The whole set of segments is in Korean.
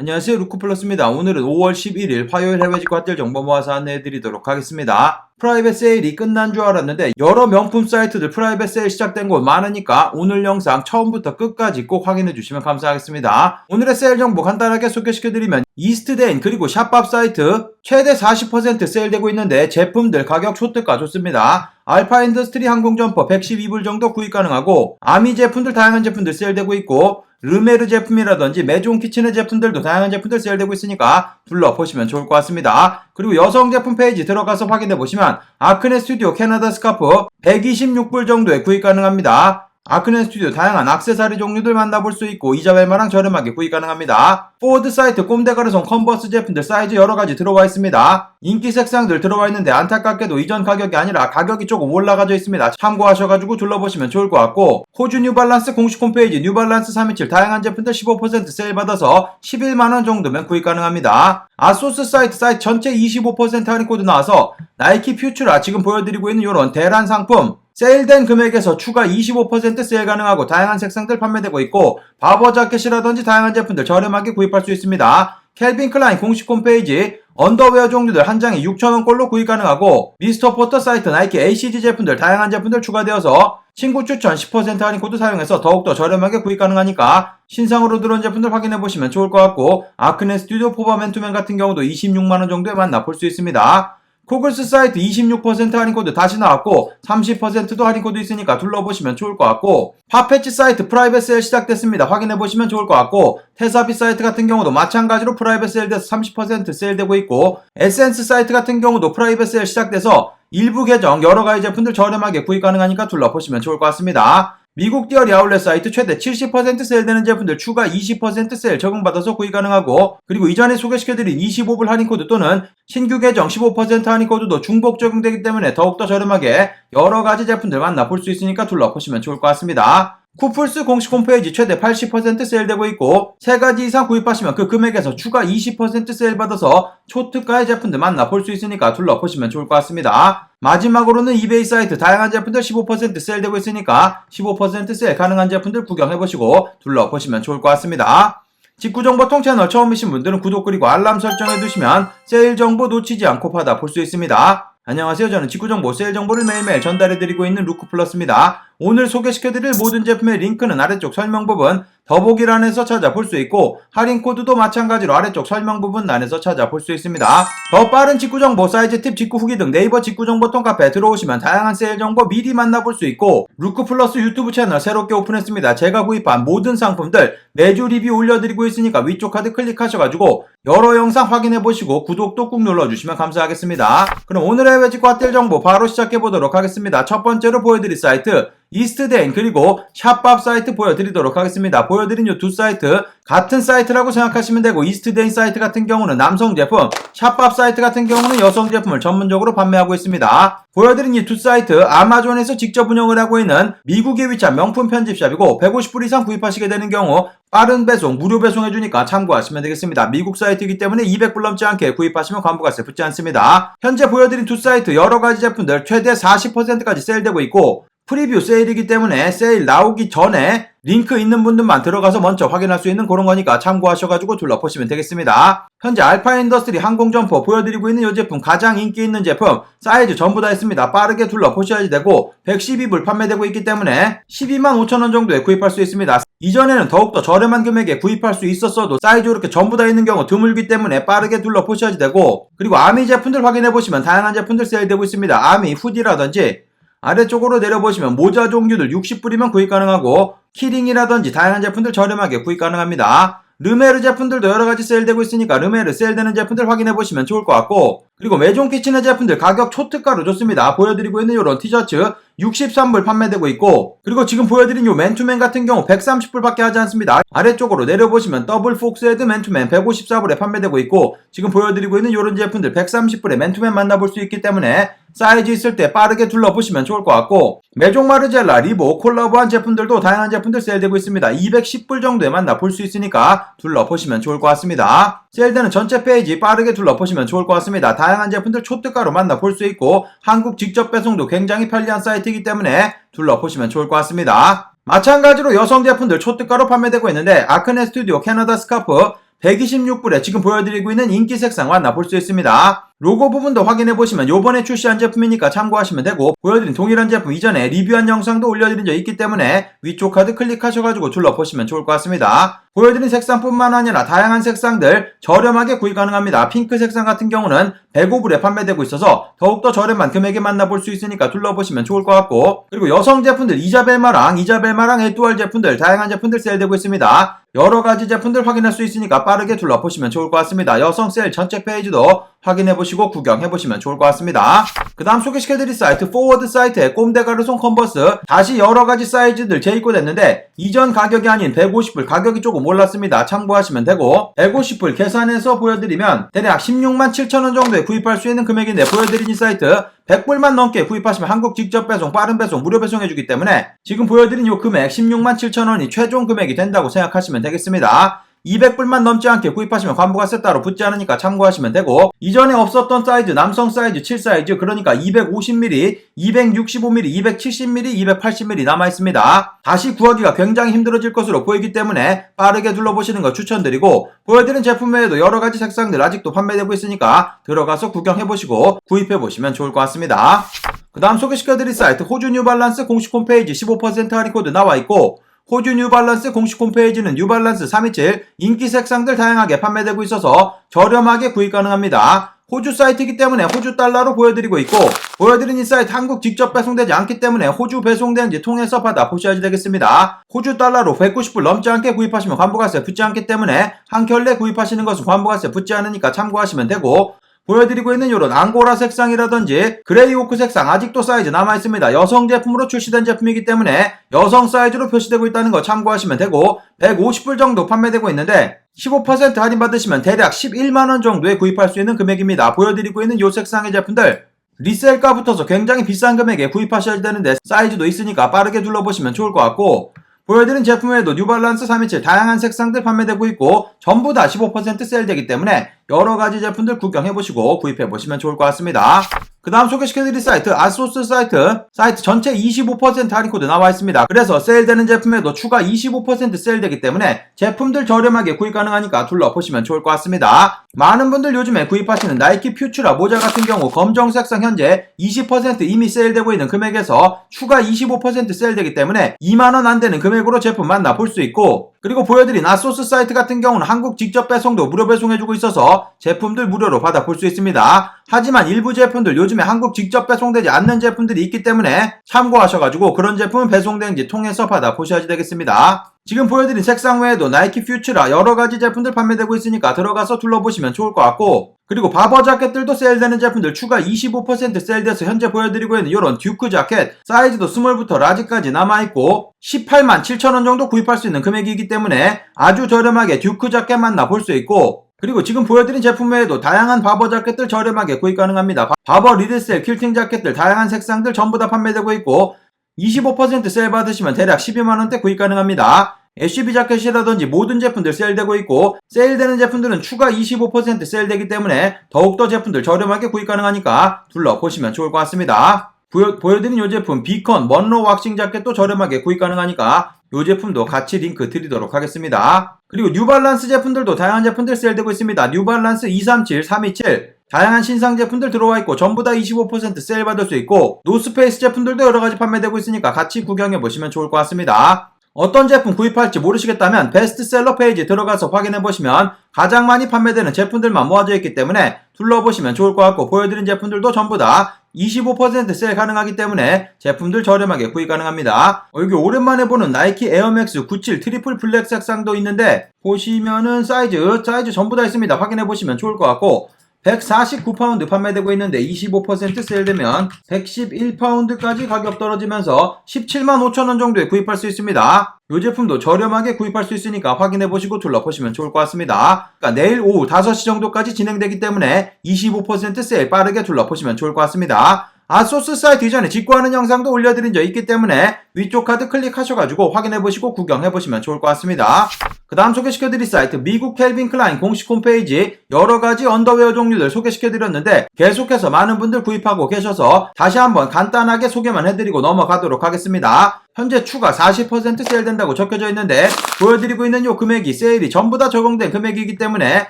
안녕하세요 루크플러스입니다. 오늘은 5월 11일 화요일 해외 직구 핫딜 정보 모아서 안내해드리도록 하겠습니다. 프라이빗 세일이 끝난 줄 알았는데 여러 명품 사이트들 프라이빗 세일 시작된 곳 많으니까 오늘 영상 처음부터 끝까지 꼭 확인해 주시면 감사하겠습니다. 오늘의 세일 정보 간단하게 소개시켜드리면 이스트덴 그리고 샵밥 사이트 최대 40% 세일되고 있는데 제품들 가격 초특가 좋습니다. 알파 인더스트리 항공 점퍼 112불 정도 구입 가능하고 아미 제품들 다양한 제품들 세일되고 있고 르메르 제품이라든지 메종 키친의 제품들도 다양한 제품들 세일되고 있으니까 둘러보시면 좋을 것 같습니다. 그리고 여성 제품 페이지 들어가서 확인해 보시면 아크네 스튜디오 캐나다 스카프 126불 정도에 구입 가능합니다. 아크네 스튜디오 다양한 악세사리 종류들 만나볼 수 있고 이자 벨마랑 저렴하게 구입 가능합니다. 포드 사이트 꼼데가르송 컨버스 제품들 사이즈 여러가지 들어와 있습니다. 인기 색상들 들어와 있는데 안타깝게도 이전 가격이 아니라 가격이 조금 올라가져 있습니다. 참고하셔가지고 둘러보시면 좋을 것 같고 호주 뉴발란스 공식 홈페이지 뉴발란스 327 다양한 제품들 15% 세일 받아서 11만원 정도면 구입 가능합니다. 아소스 사이트 사이트 전체 25% 할인 코드 나와서 나이키 퓨추라 지금 보여드리고 있는 이런 대란 상품 세일된 금액에서 추가 25% 세일 가능하고 다양한 색상들 판매되고 있고 바버 자켓이라든지 다양한 제품들 저렴하게 구입할 수 있습니다. 켈빈 클라인 공식 홈페이지 언더웨어 종류들 한 장에 6,000원꼴로 구입 가능하고 미스터 포터 사이트 나이키 ACG 제품들 다양한 제품들 추가되어서 친구 추천 10% 할인 코드 사용해서 더욱더 저렴하게 구입 가능하니까 신상으로 들어온 제품들 확인해 보시면 좋을 것 같고 아크네 스튜디오 포버 맨투맨 같은 경우도 26만원 정도에 만나 볼 수 있습니다. 코글스 사이트 26% 할인 코드 다시 나왔고 30%도 할인 코드 있으니까 둘러보시면 좋을 것 같고 파페치 사이트 프라이빗 세일 시작됐습니다. 확인해 보시면 좋을 것 같고 테사비 사이트 같은 경우도 마찬가지로 프라이빗 세일 돼서 30% 세일되고 있고 에센스 사이트 같은 경우도 프라이빗 세일 시작돼서 일부 계정 여러 가지 제품들 저렴하게 구입 가능하니까 둘러보시면 좋을 것 같습니다. 미국 디어리 아울렛 사이트 최대 70% 세일되는 제품들 추가 20% 세일 적용받아서 구입 가능하고 그리고 이전에 소개시켜드린 25불 할인 코드 또는 신규 계정 15% 할인 코드도 중복 적용되기 때문에 더욱더 저렴하게 여러 가지 제품들 만나볼 수 있으니까 둘러보시면 좋을 것 같습니다. 쿠플스 공식 홈페이지 최대 80% 세일되고 있고 3가지 이상 구입하시면 그 금액에서 추가 20% 세일 받아서 초특가의 제품들 만나볼 수 있으니까 둘러보시면 좋을 것 같습니다. 마지막으로는 이베이 사이트 다양한 제품들 15% 세일되고 있으니까 15% 세일 가능한 제품들 구경해보시고 둘러보시면 좋을 것 같습니다. 직구정보통 채널 처음이신 분들은 구독 그리고 알람 설정해두시면 세일 정보 놓치지 않고 받아볼 수 있습니다. 안녕하세요. 저는 직구정보 세일 정보를 매일매일 전달해드리고 있는 루크플러스입니다. 오늘 소개시켜드릴 모든 제품의 링크는 아래쪽 설명 부분 더보기란에서 찾아볼 수 있고 할인 코드도 마찬가지로 아래쪽 설명 부분란에서 찾아볼 수 있습니다. 더 빠른 직구 정보, 사이즈 팁, 직구 후기 등 네이버 직구 정보 통 카페 들어오시면 다양한 세일 정보 미리 만나볼 수 있고 루크 플러스 유튜브 채널 새롭게 오픈했습니다. 제가 구입한 모든 상품들 매주 리뷰 올려드리고 있으니까 위쪽 카드 클릭하셔가지고 여러 영상 확인해 보시고 구독도 꾹 눌러주시면 감사하겠습니다. 그럼 오늘의 직구 핫딜 정보 바로 시작해 보도록 하겠습니다. 첫 번째로 보여드릴 사이트 이스트덴 그리고 샵밥 사이트 보여드리도록 하겠습니다. 보여드린 이 두 사이트 같은 사이트라고 생각하시면 되고 이스트덴 사이트 같은 경우는 남성 제품, 샵밥 사이트 같은 경우는 여성 제품을 전문적으로 판매하고 있습니다. 보여드린 이 두 사이트 아마존에서 직접 운영을 하고 있는 미국에 위치한 명품 편집샵이고 150불 이상 구입하시게 되는 경우 빠른 배송, 무료 배송해주니까 참고하시면 되겠습니다. 미국 사이트이기 때문에 200불 넘지 않게 구입하시면 관부가세 붙지 않습니다. 현재 보여드린 두 사이트 여러 가지 제품들 최대 40%까지 세일되고 있고 프리뷰 세일이기 때문에 세일 나오기 전에 링크 있는 분들만 들어가서 먼저 확인할 수 있는 그런 거니까 참고하셔가지고 둘러보시면 되겠습니다. 현재 알파 인더스트리 항공 점퍼 보여드리고 있는 이 제품 가장 인기 있는 제품 사이즈 전부 다 있습니다. 빠르게 둘러보셔야지 되고 112불 판매되고 있기 때문에 12만 5천원 정도에 구입할 수 있습니다. 이전에는 더욱더 저렴한 금액에 구입할 수 있었어도 사이즈 이렇게 전부 다 있는 경우 드물기 때문에 빠르게 둘러보셔야지 되고 그리고 아미 제품들 확인해보시면 다양한 제품들 세일되고 있습니다. 아미 후디라든지 아래쪽으로 내려보시면 모자 종류들 60불이면 구입 가능하고 키링이라든지 다양한 제품들 저렴하게 구입 가능합니다. 르메르 제품들도 여러가지 세일되고 있으니까 르메르 세일되는 제품들 확인해보시면 좋을 것 같고 그리고 메종 키친의 제품들 가격 초특가로 좋습니다. 보여드리고 있는 이런 티셔츠 63불 판매되고 있고 그리고 지금 보여드린 요 맨투맨 같은 경우 130불밖에 하지 않습니다. 아래쪽으로 내려보시면 더블 폭스헤드 맨투맨 154불에 판매되고 있고 지금 보여드리고 있는 이런 제품들 130불에 맨투맨 만나볼 수 있기 때문에 사이즈 있을 때 빠르게 둘러보시면 좋을 것 같고 메종 마르젤라, 리보, 콜라보한 제품들도 다양한 제품들 세일되고 있습니다. 210불 정도에 만나볼 수 있으니까 둘러보시면 좋을 것 같습니다. 세일되는 전체 페이지 빠르게 둘러보시면 좋을 것 같습니다. 다양한 제품들 초특가로 만나볼 수 있고 한국 직접 배송도 굉장히 편리한 사이트이기 때문에 둘러보시면 좋을 것 같습니다. 마찬가지로 여성 제품들 초특가로 판매되고 있는데 아크네 스튜디오 캐나다 스카프 126불에 지금 보여드리고 있는 인기 색상 만나볼 수 있습니다. 로고 부분도 확인해 보시면 요번에 출시한 제품이니까 참고하시면 되고 보여드린 동일한 제품 이전에 리뷰한 영상도 올려드린 적 있기 때문에 위쪽 카드 클릭하셔가지고 둘러보시면 좋을 것 같습니다. 보여드린 색상뿐만 아니라 다양한 색상들 저렴하게 구입 가능합니다. 핑크 색상 같은 경우는 105불에 판매되고 있어서 더욱더 저렴한 금액에 만나볼 수 있으니까 둘러보시면 좋을 것 같고 그리고 여성 제품들 이자벨마랑 이자벨마랑 에뚜알 제품들 다양한 제품들 세일되고 있습니다. 여러 가지 제품들 확인할 수 있으니까 빠르게 둘러보시면 좋을 것 같습니다. 여성 세일 전체 페이지도 확인해 보시고 구경해 보시면 좋을 것 같습니다. 그 다음 소개시켜 드릴 사이트 포워드 사이트에 꼼데가르송 컨버스 다시 여러 가지 사이즈들 재입고됐는데 이전 가격이 아닌 150불 가격이 조금 올랐습니다. 참고하시면 되고 150불 계산해서 보여드리면 대략 16만 7천원 정도에 구입할 수 있는 금액인데 보여드린 이 사이트 100불만 넘게 구입하시면 한국 직접 배송, 빠른 배송, 무료 배송해주기 때문에 지금 보여드린 이 금액 16만 7천원이 최종 금액이 된다고 생각하시면 되겠습니다. 200불만 넘지 않게 구입하시면 관부가세 따로 붙지 않으니까 참고하시면 되고 이전에 없었던 사이즈 남성 사이즈 7 사이즈 그러니까 250mm, 265mm, 270mm, 280mm 남아 있습니다. 다시 구하기가 굉장히 힘들어질 것으로 보이기 때문에 빠르게 둘러보시는 거 추천드리고 보여드린 제품 외에도 여러 가지 색상들 아직도 판매되고 있으니까 들어가서 구경해 보시고 구입해 보시면 좋을 것 같습니다. 그 다음 소개시켜드릴 사이트 호주 뉴발란스 공식 홈페이지 15% 할인 코드 나와 있고 호주 뉴발란스 공식 홈페이지는 뉴발란스 327 인기 색상들 다양하게 판매되고 있어서 저렴하게 구입 가능합니다. 호주 사이트이기 때문에 호주 달러로 보여드리고 있고 보여드린 이 사이트 한국 직접 배송되지 않기 때문에 호주 배송된지 통해서 받아 보셔야 되겠습니다. 호주 달러로 190불 넘지 않게 구입하시면 관부가세 붙지 않기 때문에 한 켤레 구입하시는 것은 관부가세 붙지 않으니까 참고하시면 되고 보여드리고 있는 이런 앙고라 색상이라든지 그레이 오크 색상 아직도 사이즈 남아있습니다. 여성 제품으로 출시된 제품이기 때문에 여성 사이즈로 표시되고 있다는 거 참고하시면 되고 150불 정도 판매되고 있는데 15% 할인 받으시면 대략 11만원 정도에 구입할 수 있는 금액입니다. 보여드리고 있는 이 색상의 제품들 리셀가 붙어서 굉장히 비싼 금액에 구입하셔야 되는데 사이즈도 있으니까 빠르게 둘러보시면 좋을 것 같고 보여드린 제품에도 뉴발란스 327 다양한 색상들 판매되고 있고 전부 다 15% 세일되기 때문에 여러 가지 제품들 구경해보시고 구입해보시면 좋을 것 같습니다. 그 다음 소개시켜드릴 사이트 아소스 사이트 사이트 전체 25% 할인 코드 나와 있습니다. 그래서 세일되는 제품에도 추가 25% 세일되기 때문에 제품들 저렴하게 구입 가능하니까 둘러보시면 좋을 것 같습니다. 많은 분들 요즘에 구입하시는 나이키 퓨추라 모자 같은 경우 검정 색상 현재 20% 이미 세일되고 있는 금액에서 추가 25% 세일되기 때문에 2만원 안 되는 금액으로 제품 만나볼 수 있고 그리고 보여드린 아소스 사이트 같은 경우는 한국 직접 배송도 무료 배송해주고 있어서 제품들 무료로 받아 볼 수 있습니다. 하지만 일부 제품들 요즘에 한국 직접 배송되지 않는 제품들이 있기 때문에 참고하셔가지고 그런 제품은 배송된지 통해서 받아 보셔야 되겠습니다. 지금 보여드린 색상 외에도 나이키 퓨처라 여러가지 제품들 판매되고 있으니까 들어가서 둘러보시면 좋을 것 같고 그리고 바버 자켓들도 세일되는 제품들 추가 25% 세일돼서 현재 보여드리고 있는 이런 듀크 자켓 사이즈도 스몰부터 라지까지 남아있고 18만 7천원 정도 구입할 수 있는 금액이기 때문에 아주 저렴하게 듀크 자켓 만 나 볼 수 있고 그리고 지금 보여드린 제품 외에도 다양한 바버 자켓들 저렴하게 구입 가능합니다. 바버 리드셀 퀼팅 자켓들 다양한 색상들 전부 다 판매되고 있고 25% 세일 받으시면 대략 12만원대 구입 가능합니다. SUV 자켓이라든지 모든 제품들 세일되고 있고 세일되는 제품들은 추가 25% 세일되기 때문에 더욱더 제품들 저렴하게 구입 가능하니까 둘러보시면 좋을 것 같습니다. 보여, 보여드린 이 제품 비컨 먼로 왁싱 자켓도 저렴하게 구입 가능하니까 이 제품도 같이 링크 드리도록 하겠습니다. 그리고 뉴발란스 제품들도 다양한 제품들 세일되고 있습니다. 뉴발란스 237, 327 다양한 신상 제품들 들어와 있고 전부 다 25% 세일 받을 수 있고 노스페이스 제품들도 여러 가지 판매되고 있으니까 같이 구경해 보시면 좋을 것 같습니다. 어떤 제품 구입할지 모르시겠다면 베스트셀러 페이지 들어가서 확인해 보시면 가장 많이 판매되는 제품들만 모아져 있기 때문에 둘러보시면 좋을 것 같고 보여드린 제품들도 전부 다 25% 세일 가능하기 때문에 제품들 저렴하게 구입 가능합니다. 어, 여기 오랜만에 보는 나이키 에어맥스 97 트리플 블랙 색상도 있는데 보시면은 사이즈 사이즈 전부 다 있습니다. 확인해 보시면 좋을 것 같고 149파운드 판매되고 있는데 25% 세일되면 111파운드까지 가격 떨어지면서 17만 5천원 정도에 구입할 수 있습니다. 이 제품도 저렴하게 구입할 수 있으니까 확인해 보시고 둘러보시면 좋을 것 같습니다. 그러니까 내일 오후 5시 정도까지 진행되기 때문에 25% 세일 빠르게 둘러보시면 좋을 것 같습니다. 아소스 사이트 이전에 직구하는 영상도 올려드린 적 있기 때문에 위쪽 카드 클릭하셔가지고 확인해보시고 구경해보시면 좋을 것 같습니다. 그 다음 소개시켜드릴 사이트 미국 켈빈 클라인 공식 홈페이지 여러가지 언더웨어 종류들 소개시켜드렸는데 계속해서 많은 분들 구입하고 계셔서 다시 한번 간단하게 소개만 해드리고 넘어가도록 하겠습니다. 현재 추가 40% 세일된다고 적혀져 있는데 보여드리고 있는 요 금액이 세일이 전부 다 적용된 금액이기 때문에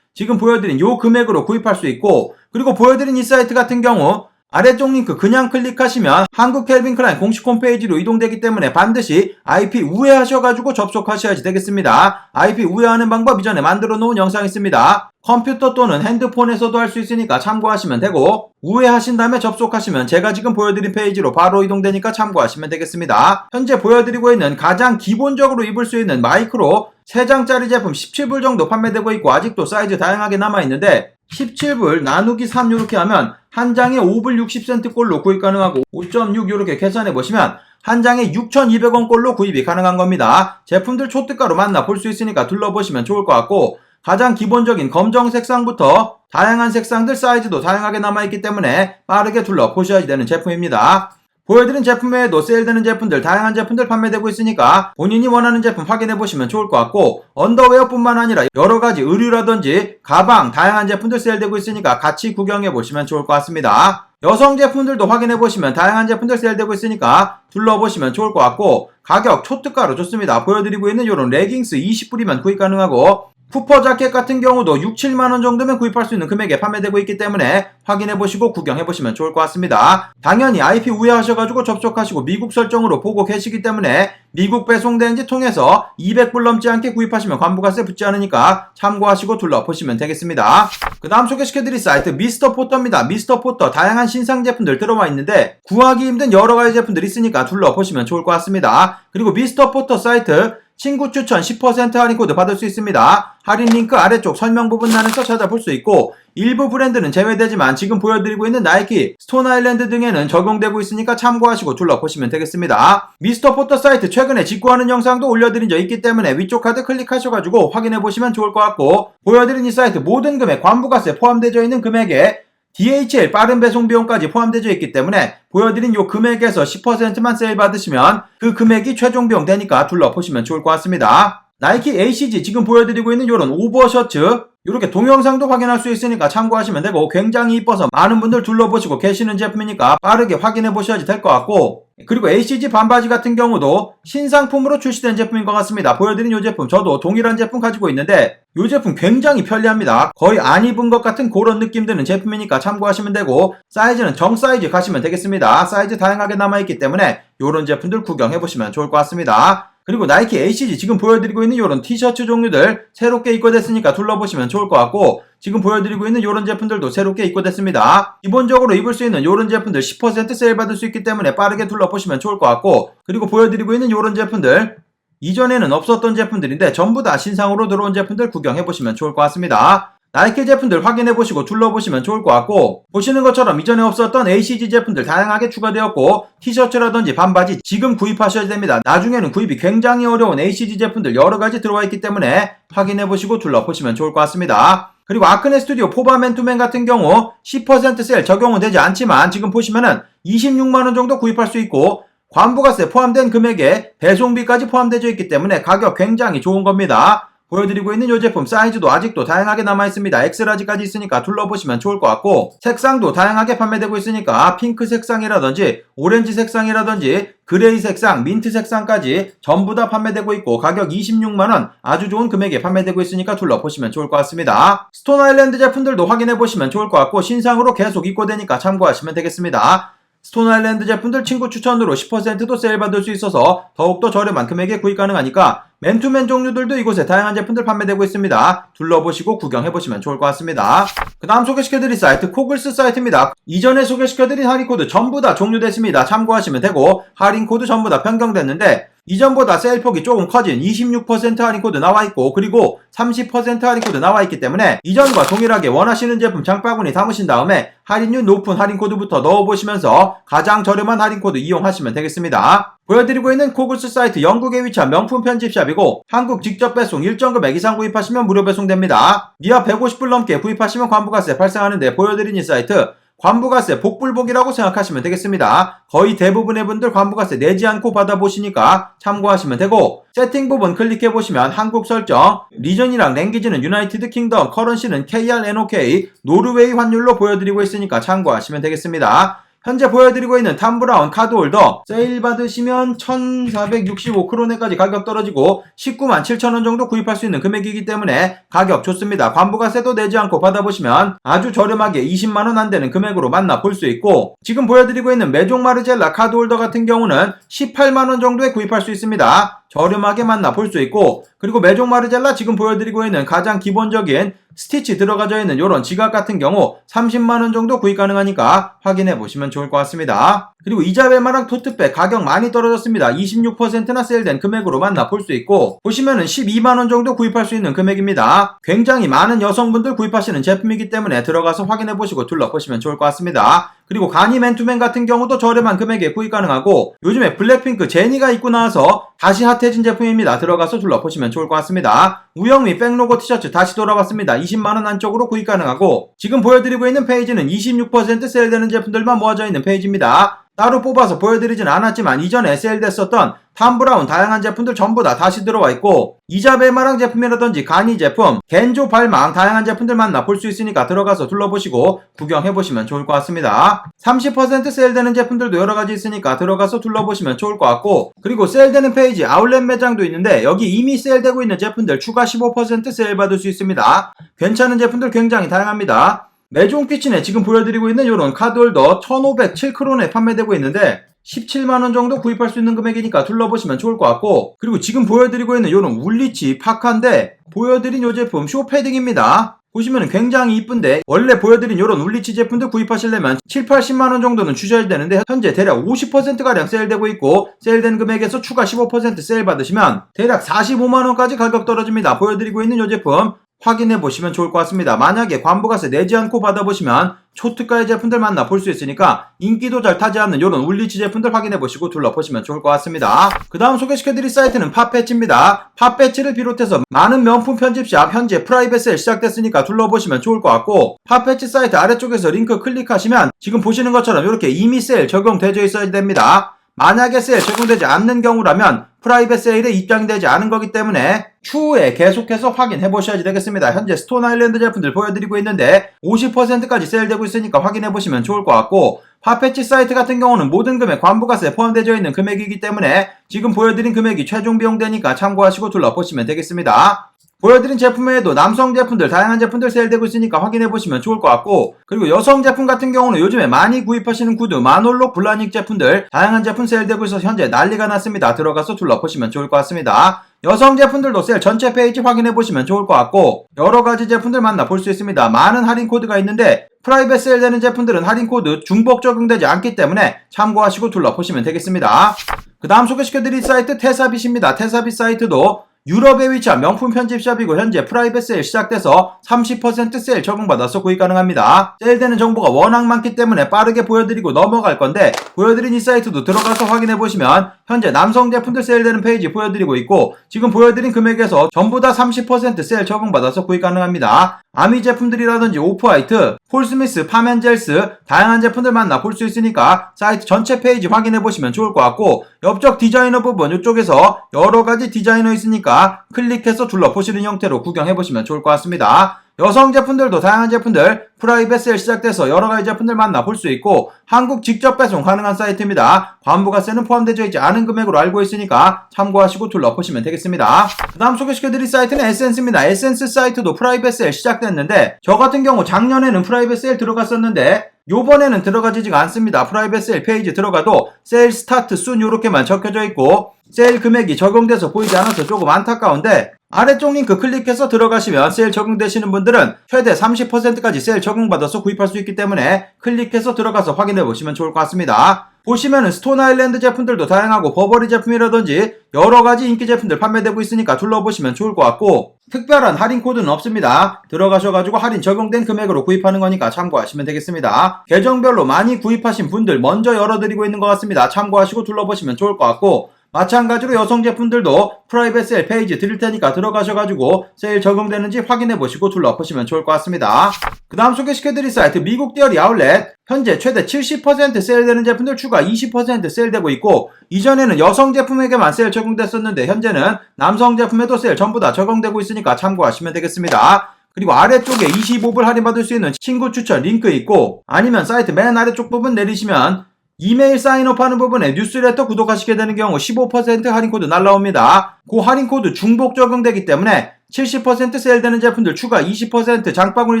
지금 보여드린 요 금액으로 구입할 수 있고 그리고 보여드린 이 사이트 같은 경우 아래쪽 링크 그냥 클릭하시면 한국 켈빈 클라인 공식 홈페이지로 이동되기 때문에 반드시 IP 우회하셔가지고 접속하셔야지 되겠습니다. IP 우회하는 방법 이전에 만들어 놓은 영상이 있습니다. 컴퓨터 또는 핸드폰에서도 할 수 있으니까 참고하시면 되고 우회하신 다음에 접속하시면 제가 지금 보여드린 페이지로 바로 이동되니까 참고하시면 되겠습니다. 현재 보여드리고 있는 가장 기본적으로 입을 수 있는 마이크로 3장짜리 제품 17불 정도 판매되고 있고 아직도 사이즈 다양하게 남아있는데 17불 나누기 3 이렇게 하면 한 장에 5불 60센트 꼴로 구입 가능하고 5.6 이렇게 계산해 보시면 한 장에 6,200원 꼴로 구입이 가능한 겁니다. 제품들 초특가로 만나 볼 수 있으니까 둘러보시면 좋을 것 같고 가장 기본적인 검정 색상부터 다양한 색상들 사이즈도 다양하게 남아있기 때문에 빠르게 둘러보셔야 되는 제품입니다. 보여드린 제품 외에도 세일되는 제품들, 다양한 제품들 판매되고 있으니까 본인이 원하는 제품 확인해 보시면 좋을 것 같고 언더웨어뿐만 아니라 여러 가지 의류라든지 가방, 다양한 제품들 세일되고 있으니까 같이 구경해 보시면 좋을 것 같습니다. 여성 제품들도 확인해 보시면 다양한 제품들 세일되고 있으니까 둘러보시면 좋을 것 같고 가격 초특가로 좋습니다. 보여드리고 있는 이런 레깅스 20불이면 구입 가능하고 쿠퍼 자켓 같은 경우도 6, 7만원 정도면 구입할 수 있는 금액에 판매되고 있기 때문에 확인해보시고 구경해보시면 좋을 것 같습니다. 당연히 IP 우회하셔가지고 접속하시고 미국 설정으로 보고 계시기 때문에 미국 배송 대행지 통해서 200불 넘지 않게 구입하시면 관부가세 붙지 않으니까 참고하시고 둘러보시면 되겠습니다. 그 다음 소개시켜드릴 사이트 미스터 포터입니다. 미스터 포터 다양한 신상 제품들 들어와 있는데 구하기 힘든 여러 가지 제품들 있으니까 둘러보시면 좋을 것 같습니다. 그리고 미스터 포터 사이트 친구 추천 10% 할인 코드 받을 수 있습니다. 할인 링크 아래쪽 설명 부분란에서 찾아볼 수 있고 일부 브랜드는 제외되지만 지금 보여드리고 있는 나이키, 스톤 아일랜드 등에는 적용되고 있으니까 참고하시고 둘러보시면 되겠습니다. 미스터 포터 사이트 최근에 직구하는 영상도 올려드린 적 있기 때문에 위쪽 카드 클릭하셔가지고 확인해보시면 좋을 것 같고 보여드린 이 사이트 모든 금액 관부가세 포함되어 있는 금액에 DHL 빠른 배송 비용까지 포함되어 있기 때문에 보여드린 요 금액에서 10%만 세일 받으시면 그 금액이 최종 비용 되니까 둘러보시면 좋을 것 같습니다. 나이키 ACG 지금 보여드리고 있는 요런 오버 셔츠 이렇게 동영상도 확인할 수 있으니까 참고하시면 되고 굉장히 이뻐서 많은 분들 둘러보시고 계시는 제품이니까 빠르게 확인해 보셔야지 될 것 같고 그리고 ACG 반바지 같은 경우도 신상품으로 출시된 제품인 것 같습니다. 보여드린 이 제품 저도 동일한 제품 가지고 있는데 이 제품 굉장히 편리합니다. 거의 안 입은 것 같은 그런 느낌 드는 제품이니까 참고하시면 되고 사이즈는 정 사이즈 가시면 되겠습니다. 사이즈 다양하게 남아있기 때문에 이런 제품들 구경해 보시면 좋을 것 같습니다. 그리고 나이키 ACG 지금 보여드리고 있는 이런 티셔츠 종류들 새롭게 입고됐으니까 둘러보시면 좋을 것 같고 지금 보여드리고 있는 이런 제품들도 새롭게 입고됐습니다. 기본적으로 입을 수 있는 이런 제품들 10% 세일 받을 수 있기 때문에 빠르게 둘러보시면 좋을 것 같고 그리고 보여드리고 있는 이런 제품들 이전에는 없었던 제품들인데 전부 다 신상으로 들어온 제품들 구경해보시면 좋을 것 같습니다. 나이키 제품들 확인해보시고 둘러보시면 좋을 것 같고 보시는 것처럼 이전에 없었던 ACG 제품들 다양하게 추가되었고 티셔츠라든지 반바지 지금 구입하셔야 됩니다. 나중에는 구입이 굉장히 어려운 ACG 제품들 여러가지 들어와 있기 때문에 확인해보시고 둘러보시면 좋을 것 같습니다. 그리고 아크네 스튜디오 포바맨투맨 같은 경우 10% 세일 적용은 되지 않지만 지금 보시면은 26만원 정도 구입할 수 있고 관부가세 포함된 금액에 배송비까지 포함되어 있기 때문에 가격 굉장히 좋은 겁니다. 보여드리고 있는 이 제품 사이즈도 아직도 다양하게 남아있습니다. 엑스라지까지 있으니까 둘러보시면 좋을 것 같고 색상도 다양하게 판매되고 있으니까 핑크 색상이라든지 오렌지 색상이라든지 그레이 색상, 민트 색상까지 전부 다 판매되고 있고 가격 26만원 아주 좋은 금액에 판매되고 있으니까 둘러보시면 좋을 것 같습니다. 스톤 아일랜드 제품들도 확인해보시면 좋을 것 같고 신상으로 계속 입고되니까 참고하시면 되겠습니다. 스톤 아일랜드 제품들 친구 추천으로 10%도 세일 받을 수 있어서 더욱더 저렴한 금액에 구입 가능하니까 맨투맨 종류들도 이곳에 다양한 제품들 판매되고 있습니다. 둘러보시고 구경해보시면 좋을 것 같습니다. 그 다음 소개시켜드릴 사이트 코글스 사이트입니다. 이전에 소개시켜드린 할인코드 전부 다 종료됐습니다. 참고하시면 되고 할인코드 전부 다 변경됐는데 이전보다 세일폭이 조금 커진 26% 할인 코드 나와 있고 그리고 30% 할인 코드 나와 있기 때문에 이전과 동일하게 원하시는 제품 장바구니 담으신 다음에 할인율 높은 할인 코드부터 넣어보시면서 가장 저렴한 할인 코드 이용하시면 되겠습니다. 보여드리고 있는 코글스 사이트 영국에 위치한 명품 편집샵이고 한국 직접 배송 일정 금액 이상 구입하시면 무료 배송됩니다. 미아 150불 넘게 구입하시면 관부가세 발생하는데 보여드린 이 사이트 관부가세 복불복이라고 생각하시면 되겠습니다. 거의 대부분의 분들 관부가세 내지 않고 받아보시니까 참고하시면 되고 세팅 부분 클릭해 보시면 한국 설정, 리전이랑 랭귀지는 유나이티드 킹덤, 커런시는 KRNOK, 노르웨이 환율로 보여드리고 있으니까 참고하시면 되겠습니다. 현재 보여드리고 있는 탐브라운 카드홀더 세일 받으시면 1465크로네까지 가격 떨어지고 19만 7천원 정도 구입할 수 있는 금액이기 때문에 가격 좋습니다. 관부가세도 내지 않고 받아보시면 아주 저렴하게 20만원 안 되는 금액으로 만나볼 수 있고 지금 보여드리고 있는 메종 마르젤라 카드홀더 같은 경우는 18만원 정도에 구입할 수 있습니다. 저렴하게 만나볼 수 있고 그리고 메종 마르젤라 지금 보여드리고 있는 가장 기본적인 스티치 들어가져 있는 이런 지갑 같은 경우 30만원 정도 구입 가능하니까 확인해 보시면 좋을 것 같습니다. 그리고 이자벨마랑 토트백 가격 많이 떨어졌습니다. 26%나 세일된 금액으로 만나볼 수 있고 보시면은 12만원 정도 구입할 수 있는 금액입니다. 굉장히 많은 여성분들 구입하시는 제품이기 때문에 들어가서 확인해 보시고 둘러보시면 좋을 것 같습니다. 그리고 가니 맨투맨 같은 경우도 저렴한 금액에 구입 가능하고 요즘에 블랙핑크 제니가 입고 나와서 다시 핫해진 제품입니다. 들어가서 둘러보시면 좋을 것 같습니다. 우영미 백로고 티셔츠 다시 돌아왔습니다. 20만원 안쪽으로 구입 가능하고 지금 보여드리고 있는 페이지는 26% 세일되는 제품들만 모아져 있는 페이지입니다. 따로 뽑아서 보여드리진 않았지만 이전에 세일됐었던 탐브라운 다양한 제품들 전부 다 다시 들어와 있고 이자벨마랑 제품이라든지 가니 제품, 겐조 발망 다양한 제품들 만나볼 수 있으니까 들어가서 둘러보시고 구경해보시면 좋을 것 같습니다. 30% 세일되는 제품들도 여러가지 있으니까 들어가서 둘러보시면 좋을 것 같고 그리고 세일되는 페이지 아울렛 매장도 있는데 여기 이미 세일되고 있는 제품들 추가 15% 세일 받을 수 있습니다. 괜찮은 제품들 굉장히 다양합니다. 메종 키친에 지금 보여드리고 있는 이런 카드홀더 1507크론에 판매되고 있는데 17만원 정도 구입할 수 있는 금액이니까 둘러보시면 좋을 것 같고 그리고 지금 보여드리고 있는 이런 울리치 파카인데 보여드린 이 제품 쇼패딩입니다. 보시면 굉장히 이쁜데 원래 보여드린 이런 울리치 제품들 구입하시려면 7, 80만원 정도는 주셔야 되는데 현재 대략 50%가량 세일되고 있고 세일된 금액에서 추가 15% 세일 받으시면 대략 45만원까지 가격 떨어집니다. 보여드리고 있는 이 제품 확인해 보시면 좋을 것 같습니다. 만약에 관부가세 내지 않고 받아보시면 초특가의 제품들 만나 볼 수 있으니까 인기도 잘 타지 않는 이런 울리치 제품들 확인해 보시고 둘러보시면 좋을 것 같습니다. 그 다음 소개시켜 드릴 사이트는 팟패치입니다. 팟패치를 비롯해서 많은 명품 편집샵 현재 프라이빗 세일 시작됐으니까 둘러보시면 좋을 것 같고 팟패치 사이트 아래쪽에서 링크 클릭하시면 지금 보시는 것처럼 이렇게 이미 세일 적용되어 있어야 됩니다. 만약에 세일 적용되지 않는 경우라면 프라이빗 세일에 입장되지 않은 거기 때문에 추후에 계속해서 확인해 보셔야 되겠습니다. 현재 스톤 아일랜드 제품들 보여드리고 있는데 50%까지 세일되고 있으니까 확인해 보시면 좋을 것 같고 파페치 사이트 같은 경우는 모든 금액 관부가세 포함되어 있는 금액이기 때문에 지금 보여드린 금액이 최종 비용 되니까 참고하시고 둘러보시면 되겠습니다. 보여드린 제품 외에도 남성 제품들 다양한 제품들 세일되고 있으니까 확인해 보시면 좋을 것 같고 그리고 여성 제품 같은 경우는 요즘에 많이 구입하시는 구두 마놀로 블라닉 제품들 다양한 제품 세일되고 있어서 현재 난리가 났습니다. 들어가서 둘러보시면 좋을 것 같습니다. 여성 제품들도 세일 전체 페이지 확인해 보시면 좋을 것 같고 여러 가지 제품들 만나 볼 수 있습니다. 많은 할인 코드가 있는데 프라이빗 세일 되는 제품들은 할인 코드 중복 적용되지 않기 때문에 참고하시고 둘러보시면 되겠습니다. 그 다음 소개시켜드릴 사이트 테사빗입니다. 테사빗 사이트도 유럽에 위치한 명품 편집샵이고 현재 프라이빗 세일 시작돼서 30% 세일 적용받아서 구입 가능합니다. 세일되는 정보가 워낙 많기 때문에 빠르게 보여드리고 넘어갈 건데 보여드린 이 사이트도 들어가서 확인해 보시면 현재 남성 제품들 세일되는 페이지 보여드리고 있고 지금 보여드린 금액에서 전부 다 30% 세일 적용받아서 구입 가능합니다. 아미 제품들이라든지 오프화이트, 폴스미스, 파멘젤스 다양한 제품들 만나 볼 수 있으니까 사이트 전체 페이지 확인해 보시면 좋을 것 같고 옆쪽 디자이너 부분 이쪽에서 여러 가지 디자이너 있으니까 클릭해서 둘러보시는 형태로 구경해 보시면 좋을 것 같습니다. 여성 제품들도 다양한 제품들 프라이빗 세일 시작돼서 여러 가지 제품들 만나 볼 수 있고 한국 직접 배송 가능한 사이트입니다. 관부가세는 포함되어 있지 않은 금액으로 알고 있으니까 참고하시고 둘러보시면 되겠습니다. 그 다음 소개시켜드릴 사이트는 에센스입니다. 에센스 사이트도 프라이빗 세일 시작됐는데 저 같은 경우 작년에는 프라이빗 세일 들어갔었는데 요번에는 들어가지지가 않습니다. 프라이빗 세일 페이지 들어가도 세일 스타트 순 요렇게만 적혀져 있고 세일 금액이 적용돼서 보이지 않아서 조금 안타까운데 아래쪽 링크 클릭해서 들어가시면 세일 적용되시는 분들은 최대 30%까지 세일 적용받아서 구입할 수 있기 때문에 클릭해서 들어가서 확인해 보시면 좋을 것 같습니다. 보시면은 스톤 아일랜드 제품들도 다양하고 버버리 제품이라든지 여러 가지 인기 제품들 판매되고 있으니까 둘러보시면 좋을 것 같고 특별한 할인 코드는 없습니다. 들어가셔가지고 할인 적용된 금액으로 구입하는 거니까 참고하시면 되겠습니다. 계정별로 많이 구입하신 분들 먼저 열어드리고 있는 것 같습니다. 참고하시고 둘러보시면 좋을 것 같고 마찬가지로 여성 제품들도 프라이빗 세일 페이지 드릴 테니까 들어가셔가지고 세일 적용되는지 확인해 보시고 둘러보시면 좋을 것 같습니다. 그 다음 소개시켜드릴 사이트 미국 디어리 아울렛 현재 최대 70% 세일되는 제품들 추가 20% 세일되고 있고 이전에는 여성 제품에게만 세일 적용됐었는데 현재는 남성 제품에도 세일 전부 다 적용되고 있으니까 참고하시면 되겠습니다. 그리고 아래쪽에 25불 할인받을 수 있는 친구 추천 링크 있고 아니면 사이트 맨 아래쪽 부분 내리시면 이메일 사인업하는 부분에 뉴스레터 구독하시게 되는 경우 15% 할인 코드 날라옵니다. 그 할인 코드 중복 적용되기 때문에 70% 세일되는 제품들 추가 20% 장바구니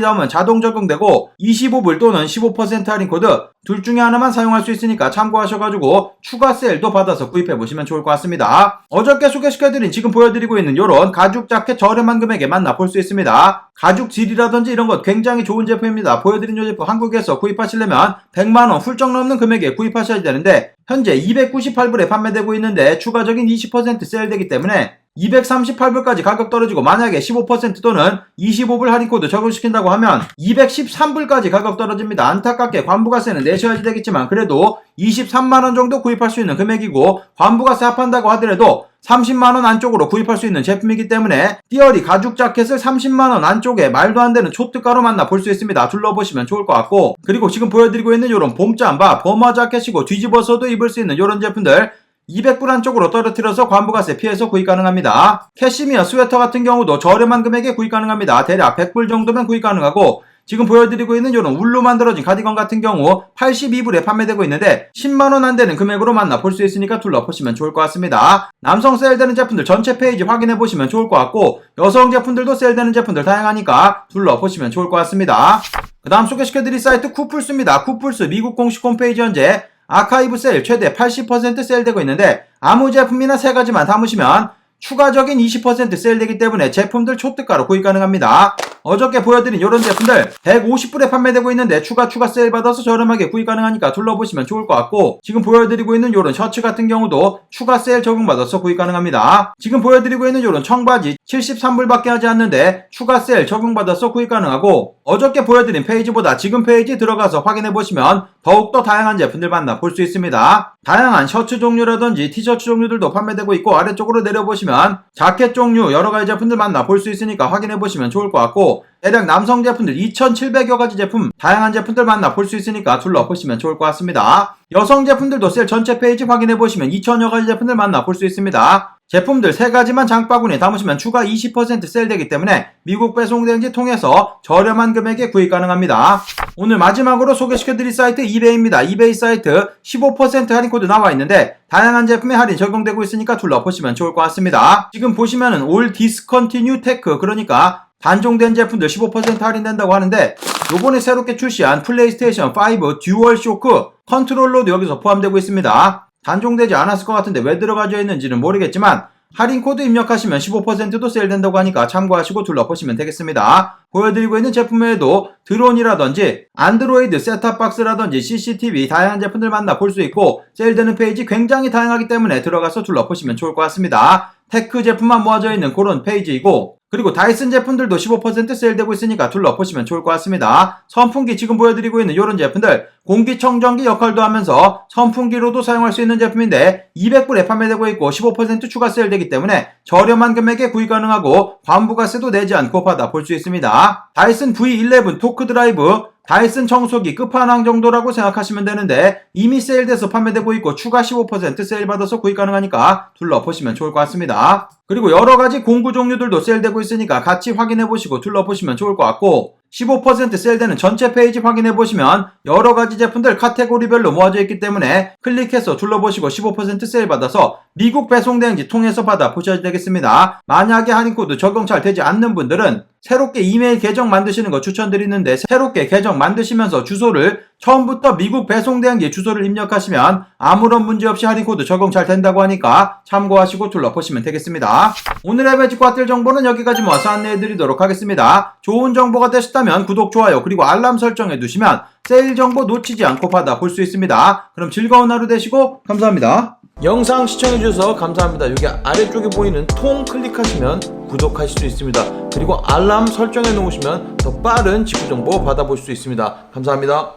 담으면 자동 적용되고 25불 또는 15% 할인 코드 둘 중에 하나만 사용할 수 있으니까 참고하셔가지고 추가 세일도 받아서 구입해 보시면 좋을 것 같습니다. 어저께 소개시켜드린 지금 보여드리고 있는 이런 가죽 자켓 저렴한 금액에 만나볼 수 있습니다. 가죽 질이라든지 이런 것 굉장히 좋은 제품입니다. 보여드린 이 제품 한국에서 구입하시려면 100만원 훌쩍 넘는 금액에 구입하셔야 되는데 현재 298불에 판매되고 있는데 추가적인 20% 세일되기 때문에 238불까지 가격 떨어지고 만약에 15% 또는 25불 할인 코드 적용시킨다고 하면 213불까지 가격 떨어집니다. 안타깝게 관부가세는 내셔야지 되겠지만 그래도 23만원 정도 구입할 수 있는 금액이고 관부가세 합한다고 하더라도 30만원 안쪽으로 구입할 수 있는 제품이기 때문에 띠어리 가죽 자켓을 30만원 안쪽에 말도 안 되는 초특가로 만나 볼 수 있습니다. 둘러보시면 좋을 것 같고 그리고 지금 보여드리고 있는 이런 봄잠바 버머 자켓이고 뒤집어서도 입을 수 있는 이런 제품들 200불 안쪽으로 떨어뜨려서 관부가세 피해서 구입 가능합니다. 캐시미어 스웨터 같은 경우도 저렴한 금액에 구입 가능합니다. 대략 100불 정도면 구입 가능하고 지금 보여드리고 있는 이런 울로 만들어진 가디건 같은 경우 82불에 판매되고 있는데 10만원 안 되는 금액으로 만나 볼 수 있으니까 둘러보시면 좋을 것 같습니다. 남성 세일되는 제품들 전체 페이지 확인해 보시면 좋을 것 같고 여성 제품들도 세일되는 제품들 다양하니까 둘러보시면 좋을 것 같습니다. 그 다음 소개시켜드릴 사이트 쿠플스입니다. 쿠플스 미국 공식 홈페이지 현재 아카이브 세일 최대 80% 세일되고 있는데 아무 제품이나 세 가지만 담으시면 추가적인 20% 세일되기 때문에 제품들 초특가로 구입 가능합니다. 어저께 보여드린 이런 제품들 150불에 판매되고 있는데 추가 추가 세일 받아서 저렴하게 구입 가능하니까 둘러보시면 좋을 것 같고 지금 보여드리고 있는 이런 셔츠 같은 경우도 추가 세일 적용받아서 구입 가능합니다. 지금 보여드리고 있는 이런 청바지 73불밖에 하지 않는데 추가 세일 적용받아서 구입 가능하고 어저께 보여드린 페이지보다 지금 페이지 들어가서 확인해 보시면 더욱더 다양한 제품들 만나 볼 수 있습니다. 다양한 셔츠 종류라든지 티셔츠 종류들도 판매되고 있고 아래쪽으로 내려보시면 자켓 종류 여러 가지 제품들 만나 볼 수 있으니까 확인해 보시면 좋을 것 같고 대략 남성 제품들 2,700여 가지 제품 다양한 제품들 만나 볼 수 있으니까 둘러보시면 좋을 것 같습니다. 여성 제품들도 셀 전체 페이지 확인해 보시면 2,000여 가지 제품들 만나 볼 수 있습니다. 제품들 세 가지만 장바구니에 담으시면 추가 20% 세일되기 때문에 미국 배송대행지 통해서 저렴한 금액에 구입 가능합니다. 오늘 마지막으로 소개시켜드릴 사이트 이베이입니다. 이베이 사이트 15% 할인 코드 나와 있는데 다양한 제품에 할인 적용되고 있으니까 둘러보시면 좋을 것 같습니다. 지금 보시면은 올 디스컨티뉴 테크 그러니까 단종된 제품들 15% 할인된다고 하는데 요번에 새롭게 출시한 플레이스테이션 5 듀얼 쇼크 컨트롤러도 여기서 포함되고 있습니다. 단종되지 않았을 것 같은데 왜 들어가져 있는지는 모르겠지만 할인 코드 입력하시면 15%도 세일된다고 하니까 참고하시고 둘러보시면 되겠습니다. 보여드리고 있는 제품 외에도 드론이라든지 안드로이드 셋탑박스라든지 CCTV 다양한 제품들 만나 볼 수 있고 세일되는 페이지 굉장히 다양하기 때문에 들어가서 둘러보시면 좋을 것 같습니다. 테크 제품만 모아져 있는 그런 페이지이고 그리고 다이슨 제품들도 15% 세일되고 있으니까 둘러보시면 좋을 것 같습니다. 선풍기 지금 보여드리고 있는 이런 제품들 공기청정기 역할도 하면서 선풍기로도 사용할 수 있는 제품인데 200불에 판매되고 있고 15% 추가 세일되기 때문에 저렴한 금액에 구입 가능하고 관부가세도 내지 않고 받아 볼 수 있습니다. 다이슨 V11 토크 드라이브 다이슨 청소기 끝판왕 정도라고 생각하시면 되는데 이미 세일돼서 판매되고 있고 추가 15% 세일 받아서 구입 가능하니까 둘러보시면 좋을 것 같습니다. 그리고 여러 가지 공구 종류들도 세일되고 있으니까 같이 확인해 보시고 둘러보시면 좋을 것 같고 15% 세일되는 전체 페이지 확인해 보시면 여러 가지 제품들 카테고리별로 모아져 있기 때문에 클릭해서 둘러보시고 15% 세일 받아서 미국 배송 대행지 통해서 받아 보셔야 되겠습니다. 만약에 할인 코드 적용 잘 되지 않는 분들은 새롭게 이메일 계정 만드시는 거 추천드리는데 새롭게 계정 만드시면서 주소를 처음부터 미국 배송 대행지 주소를 입력하시면 아무런 문제 없이 할인 코드 적용 잘 된다고 하니까 참고하시고 둘러보시면 되겠습니다. 오늘의 매직 과뜰 정보는 여기까지 모아서 안내해 드리도록 하겠습니다. 좋은 정보가 되셨다면 구독, 좋아요, 그리고 알람 설정해 두시면 세일 정보 놓치지 않고 받아 볼 수 있습니다. 그럼 즐거운 하루 되시고 감사합니다. 영상 시청해주셔서 감사합니다. 여기 아래쪽에 보이는 통 클릭하시면 구독하실 수 있습니다. 그리고 알람 설정해 놓으시면 더 빠른 직구 정보 받아볼 수 있습니다. 감사합니다.